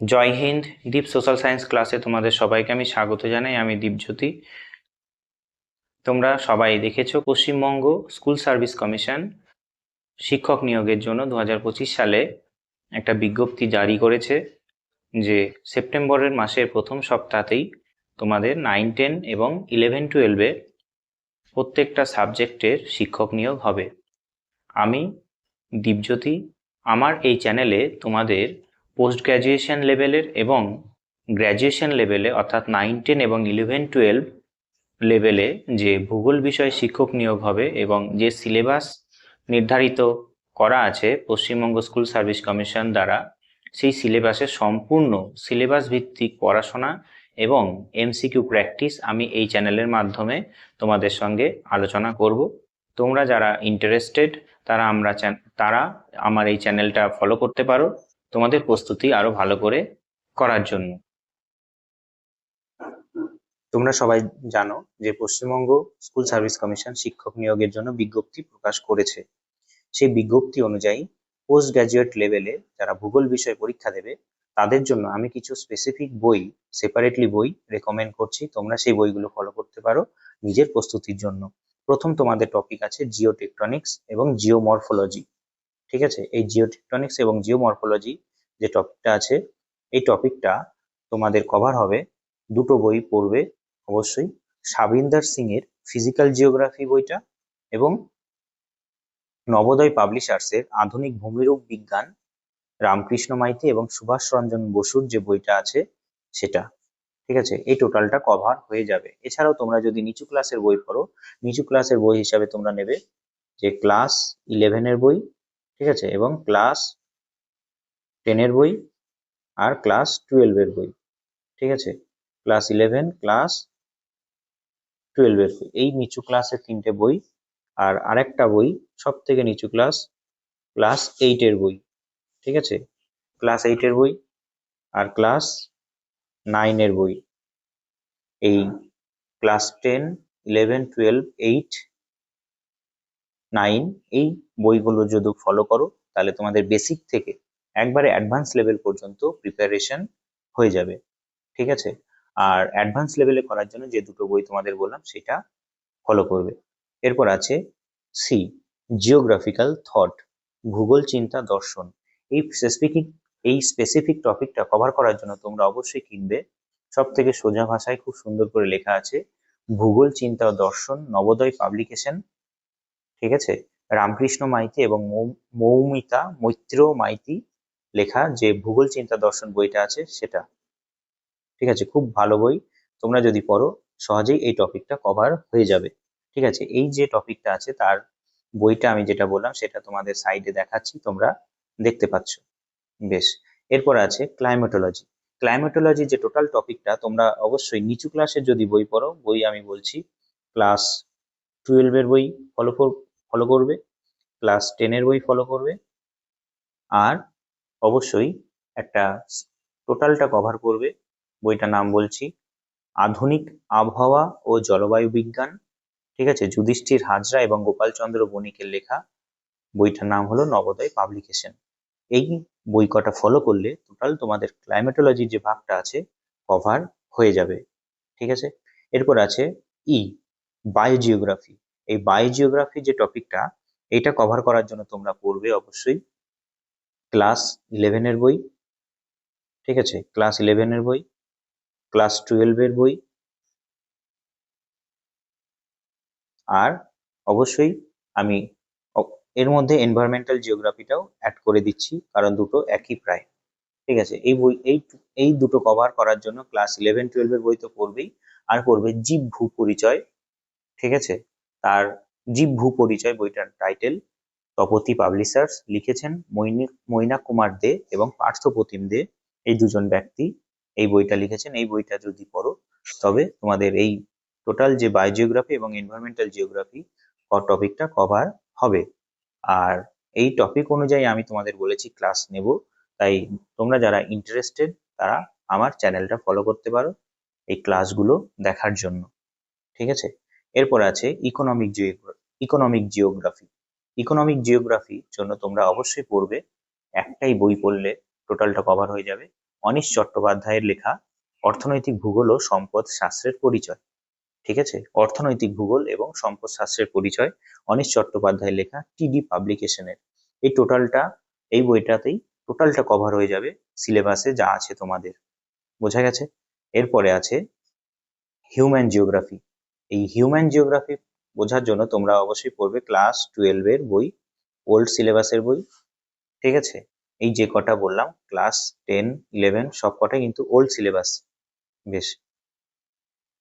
জয় হিন্দ দীপ social science ক্লাসে তোমাদের সবাইকে আমি স্বাগত জানাই, আমি দীপজ্যোতি। তোমরা সবাই দেখেছ পশ্চিমবঙ্গ স্কুল সার্ভিস কমিশন শিক্ষক নিয়োগের জন্য দু হাজার পঁচিশ সালে একটা বিজ্ঞপ্তি জারি করেছে যে সেপ্টেম্বরের মাসের প্রথম সপ্তাহতেই তোমাদের নাইন টেন এবং ইলেভেন টুয়েলভে প্রত্যেকটা সাবজেক্টের শিক্ষক নিয়োগ হবে। আমি দীপজ্যোতি আমার এই চ্যানেলে তোমাদের পোস্ট গ্র্যাজুয়েশন লেভেলের এবং গ্র্যাজুয়েশন লেভেলে অর্থাৎ নাইন টেন এবং ইলেভেন টুয়েলভ লেভেলে যে ভূগোল বিষয়ে শিক্ষক নিয়োগ হবে এবং যে সিলেবাস নির্ধারিত করা আছে পশ্চিমবঙ্গ স্কুল সার্ভিস কমিশন দ্বারা, সেই সিলেবাসের সম্পূর্ণ সিলেবাস ভিত্তিক পড়াশোনা এবং এমসিকিউ প্র্যাকটিস আমি এই চ্যানেলের মাধ্যমে তোমাদের সঙ্গে আলোচনা করব। তোমরা যারা ইন্টারেস্টেড তারা আমরা তারা আমার এই চ্যানেলটা ফলো করতে পারো। তোমাদের প্রস্তুতি আরও ভালো করে করার জন্য। তোমরা সবাই জানো যে পশ্চিমবঙ্গ স্কুল সার্ভিস কমিশন শিক্ষক নিয়োগের জন্য বিজ্ঞপ্তি প্রকাশ করেছে। সেই বিজ্ঞপ্তি অনুযায়ী পোস্ট গ্রাজুয়েট লেভেলে যারা ভূগোল বিষয়ে পরীক্ষা দেবে, তাদের জন্য আমি কিছু স্পেসিফিক বই সেপারেটলি বই রেকমেন্ড করছি। তোমরা সেই বইগুলো ফলো করতে পারো নিজের প্রস্তুতির জন্য। প্রথম তোমাদের টপিক আছে জিও টেকটনিক্স এবং জিওমরফোলজি ঠিক আছে? এই জিওটেকটনিক্স এবং জিওমরফোলজি যে টপিকটা আছে, এই টপিকটা তোমাদের কভার হবে দুটো বই পড়বে অবশ্যই। সাবিন্দার সিং এর ফিজিক্যাল জিওগ্রাফি বইটা এবং নবোদয় পাবলিশার্সের আধুনিক ভূমিরূপ বিজ্ঞান রামকৃষ্ণ মাইতি এবং সুভাষ রঞ্জন বসুর যে বইটা আছে, সেটা। ঠিক আছে? এই টোটালটা কভার হয়ে যাবে। এছাড়াও তোমরা যদি নিচু ক্লাসের বই পড়ো, নিচু ক্লাসের বই হিসাবে তোমরা নেবে যে ক্লাস ইলেভেনের বই, ঠিক আছে? এবং ক্লাস টেনের বই আর ক্লাস টুয়েলভের বই, ঠিক আছে? ক্লাস ইলেভেন ক্লাস টুয়েলভের বই। এই নিচু ক্লাসের তিনটে বই আর আরেকটা বই সব থেকে নিচু ক্লাস ক্লাস এইটের বই, ঠিক আছে? ক্লাস এইটের বই আর ক্লাস নাইনের বই। এই class ten eleven twelve eight nine এই বইগুলো যদি ফলো করো, তাহলে তোমাদের বেসিক থেকে একবারে অ্যাডভান্স লেভেল পর্যন্ত প্রিপারেশন হয়ে যাবে। ঠিক আছে? আর অ্যাডভান্স লেভেলে করার জন্য যে দুটো বই তোমাদের বললাম, সেটা ফলো করবে। এরপর আছে সি জিওগ্রাফিক্যাল থট ভূগোল চিন্তা দর্শন। এই স্পেসিফিক এই স্পেসিফিক টপিকটা কভার করার জন্য তোমরা অবশ্যই কিনবে। সব থেকে সোজা ভাষায় খুব সুন্দর করে লেখা আছে, ভূগোল, চিন্তা ও দর্শন, নবোদয় পাবলিকেশন ঠিক আছে? রামকৃষ্ণ মাইতি এবং মৌমিতা মৈত্র মাইতি লেখা যে ভূগোল, চিন্তা, দর্শন বইটা আছে সেটা। ঠিক আছে? খুব ভালো বই। তোমরা যদি পড়ো, সহজেই এই টপিকটা কভার হয়ে যাবে। ঠিক আছে? এই যে টপিকটা আছে, তার বইটা আমি যেটা বললাম, সেটা তোমাদের সাইডে দেখাচ্ছি, তোমরা দেখতে পাচ্ছ। বেশ। এরপর আছে ক্লাইমেটোলজি ক্লাইমেটোলজি যে টোটাল টপিকটা তোমরা অবশ্যই নিচু ক্লাসের যদি বই পড়ো, বই আমি বলছি ক্লাস টুয়েলভের বই ফলো ফলো করবে ক্লাস টেনের বই ফলো করবে, আর অবশ্যই একটা টোটালটা কভার করবে, বইটার নাম বলছি, আধুনিক আবহাওয়া ও জলবায়ু বিজ্ঞান, ঠিক আছে? যুধিষ্ঠির হাজরা এবং গোপালচন্দ্র বণিকের লেখা, বইটার নাম হলো নবোদয় পাবলিকেশন এই বই কটা ফলো করলে টোটাল তোমাদের ক্লাইমেটোলজির যে ভাগটা আছে কভার হয়ে যাবে। ঠিক আছে? এরপর আছে ই বায়োজিওগ্রাফি এই বায়োজিওগ্রাফি যে টপিকটা এটা কভার করার জন্য তোমরা পড়বে অবশ্যই ক্লাস ইলেভেনের বই। ঠিক আছে? ক্লাস ইলেভেনের বই ক্লাস টুয়েলভের বই। আর অবশ্যই আমি এর মধ্যে এনভায়রনমেন্টাল জিওগ্রাফিটাও অ্যাড করে দিচ্ছি, কারণ দুটো একই প্রায়। ঠিক আছে? এই বই, এই এই দুটো কভার করার জন্য ক্লাস ইলেভেন টুয়েলভের বই তো পড়বেই, আর পড়বে জীব ভূ পরিচয়। ঠিক আছে? তার জীব ভূ পরিচয় বইটার টাইটেল তপতি পাবলিশার্স লিখেছেন মৈনি, মৈনা কুমার দে এবং পার্থপ্রতিম দে। এই দুজন ব্যক্তি এই বইটা লিখেছেন। এই বইটা যদি পড়ো, তবে তোমাদের এই টোটাল যে বায়োজিওগ্রাফি এবং এনভায়রনমেন্টাল জিওগ্রাফি টপিকটা কভার হবে। আর এই টপিক অনুযায়ী আমি তোমাদের বলেছি ক্লাস নেব। তাই তোমরা যারা ইন্টারেস্টেড তারা আমার চ্যানেলটা ফলো করতে পারো এই ক্লাসগুলো দেখার জন্য। ঠিক আছে? এরপর আছে ইকোনমিক ইকোনমিক জিওগ্রাফি ইকোনমিক জিওগ্রাফির জন্য তোমরা অবশ্যই পড়বে, একটাই বই পড়লে টোটালটা কভার হয়ে যাবে। অনিশ চট্টোপাধ্যায়ের লেখা অর্থনৈতিক ভূগোল ও সম্পদ শাস্ত্রের পরিচয়। ঠিক আছে? অর্থনৈতিক ভূগোল এবং সম্পদ শাস্ত্রের পরিচয় অনিশ চট্টোপাধ্যায়ের লেখা টিডি পাবলিকেশনের। এই টোটালটা, এই বইটাতেই টোটালটা কভার হয়ে যাবে সিলেবাসে যা আছে তোমাদের। বোঝা গেছে? এরপরে আছে হিউম্যান জিওগ্রাফি এই হিউম্যান জিওগ্রাফি বোঝার জন্য তোমরা অবশ্যই পড়বে ক্লাস টুয়েলভের বই ওল্ড সিলেবাসের বই, ঠিক আছে? এই যে কটা বললাম ক্লাস টেন ইলেভেন সব কটাই কিন্তু ওল্ড সিলেবাস বেশ।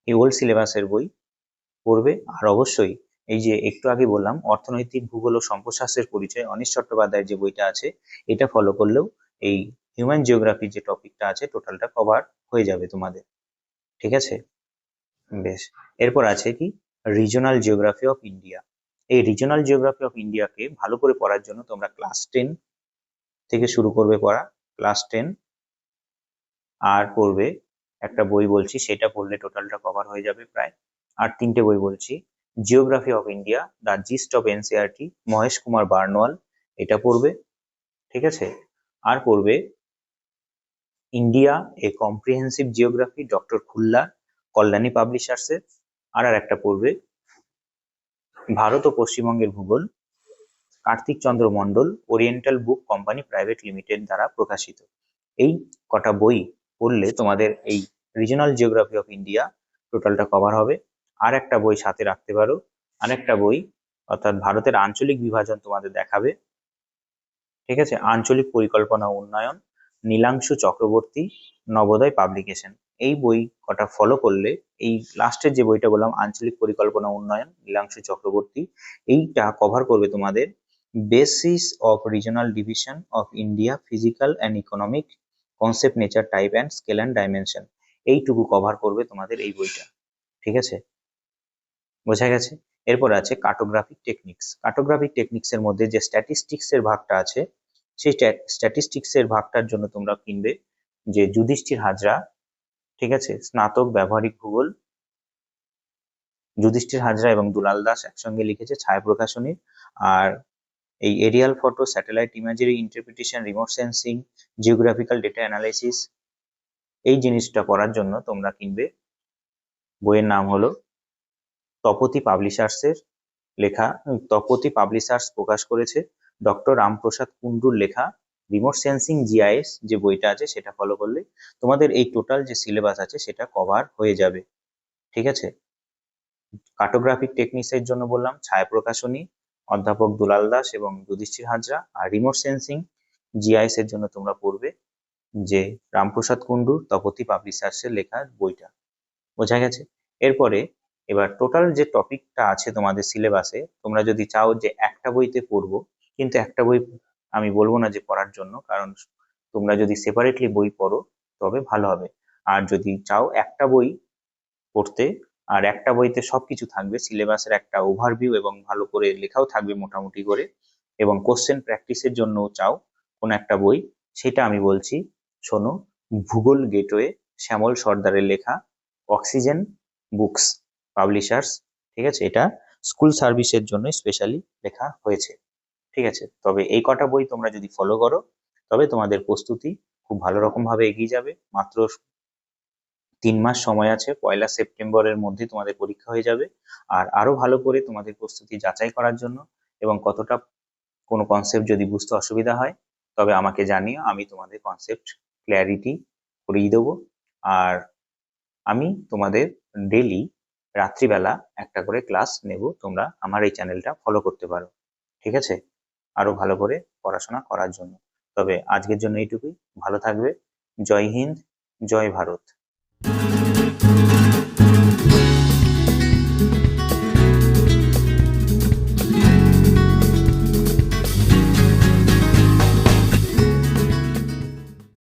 এই ওল্ড সিলেবাসের বই পড়বে। আর অবশ্যই এই যে একটু আগে বললাম, অর্থনৈতিক, ভূগোল ও সম্পদশাস্ত্রের পরিচয়, অনিশ চট্টোপাধ্যায়ের যে বইটা আছে, এটা ফলো করলেও এই হিউম্যান জিওগ্রাফি যে টপিকটা আছে টোটালটা কভার হয়ে যাবে তোমাদের। ঠিক আছে? বেশ। এরপর আছে কি? রিজনাল জিওগ্রাফি অফ ইন্ডিয়া এই রিজনাল জিওগ্রাফি অফ ইন্ডিয়াকে ভালো করে পড়ার জন্য তোমরা ক্লাস টেন থেকে শুরু করবে পড়া। ক্লাস টেন আর পড়বে একটা বই বলছি, সেটা পড়লে টোটালটা কভার হয়ে যাবে প্রায়। আর তিনটে বই বলছি geography of India the gist of NCERT Mahesh Kumar Barnwal, এটা পড়বে, ঠিক আছে? আর পড়বে India a comprehensive geography doctor Khullar Kalyani পাবলিশার্সের আর আর একটা পড়বে, ভারত ও পশ্চিমবঙ্গের ভূগোল, Kartik Chandra Mondal oriental book company private limited দ্বারা প্রকাশিত। এই কটা বই পড়লে তোমাদের এই রিজনাল জিওগ্রাফি অফ ইন্ডিয়া টোটালটা কভার হবে। আর একটা বই সাথে রাখতে পারো। আরেকটা বই, অর্থাৎ ভারতের আঞ্চলিক বিভাজন তোমাদের দেখাবে। ঠিক আছে? আঞ্চলিক পরিকল্পনা উন্নয়ন, নীলাংশু চক্রবর্তী, নবোদয় পাবলিকেশন এই বই কটা ফলো করলে, এই লাস্টের যে বইটা বললাম, আঞ্চলিক পরিকল্পনা উন্নয়ন, নীলাংশু চক্রবর্তী, এইটা কভার করবে তোমাদের basis of regional division of India physical and economic concept nature type and scale and dimension এইটুকু কভার করবে তোমাদের এই বইটা। ঠিক আছে? বোঝা গেছে? এরপর আছে কার্টোগ্রাফিক টেকনিক্স কার্টোগ্রাফিক টেকনিক্স এর মধ্যে যে স্ট্যাটিস্টিক্স এর ভাগটা আছে, সেই স্ট্যাটিস্টিক্স এর ভাগটার জন্য তোমরা কিনবে যে যুধিষ্ঠির হাজরা, ঠিক আছে? স্নাতক ব্যবহারিক ভূগোল। যুধিষ্ঠির হাজরা এবং দুলাল দাস একসঙ্গে লিখেছে ছায়া প্রকাশনী আর এই aerial photo satellite imagery interpretation remote sensing geographical data analysis এই জিনিসটা পড়ার জন্য তোমরা কিনবে। বইয়ের নাম হলো তপতি পাবলিশার্সের লেখা, তপতি পাবলিশার্স প্রকাশ করেছে ডক্টর রামপ্রসাদ কুন্ডুর লেখা রিমোট সেন্সিং জিআইএস যে বইটা আছে সেটা ফলো করলে তোমাদের এই টোটাল যে সিলেবাস আছে সেটা কভার হয়ে যাবে। ঠিক আছে? কার্টোগ্রাফিক টেকনিক্সের জন্য বললাম, ছায়া প্রকাশনী অধ্যাপক দুলাল দাস এবং যুধিষ্ঠির হাজরা আর রিমোট সেন্সিং জিআইএস এর জন্য তোমরা পড়বে যে রামপ্রসাদ কুন্ডুর তপতি পাবলিশার্সের লেখা বইটা। বোঝা গেছে? এরপরে এবার টোটাল যে টপিকটা আছে তোমাদের সিলেবাসে, তোমরা যদি চাও যে একটা বইতে পড়ব, কিন্তু একটা বই আমি বলব না যে পড়ার জন্য, কারণ তোমরা যদি সেপারেটলি বই পড়ো, তবে ভালো হবে। আর যদি চাও একটা বই পড়তে আর একটা বইতে সবকিছু থাকবে, সিলেবাসের একটা ওভারভিউ এবং ভালো করে লেখাও থাকবে মোটামুটি করে। এবং কোশ্চেন প্র্যাকটিসের জন্য চাও কোনো একটা বই, সেটা আমি বলছি, শোনো, ভূগোল গেটওয়ে শ্যামল সর্দারের লেখা অক্সিজেন বুকস পাবলিশার্স ঠিক আছে? এটা স্কুল সার্ভিসের জন্য স্পেশালি লেখা হয়েছে, ঠিক আছে? তবে এই কটা বই তোমরা যদি ফলো করো, তবে তোমাদের প্রস্তুতি খুব ভালো রকম ভাবে এগিয়ে যাবে। মাত্র তিন মাস সময় আছে, পয়লা সেপ্টেম্বরের মধ্যে তোমাদের পরীক্ষা হয়ে যাবে। আর আরও ভালো করে তোমাদের প্রস্তুতি যাচাই করার জন্য এবং কতটা কোনো কনসেপ্ট যদি বুঝতে অসুবিধা হয়, তবে আমাকে জানিও, আমি তোমাদের কনসেপ্ট ক্ল্যারিটি করিয়ে দেবো। আর আমি তোমাদের ডেলি রাত্রিবেলা একটা করে ক্লাস নেব, তোমরা আমার এই চ্যানেলটা ফলো করতে পারো। ঠিক আছে? আরও ভালো করে পড়াশোনা করার জন্য। তবে আজকের জন্য এইটুকুই। ভালো থাকবে। জয় হিন্দ, জয় ভারত। thank you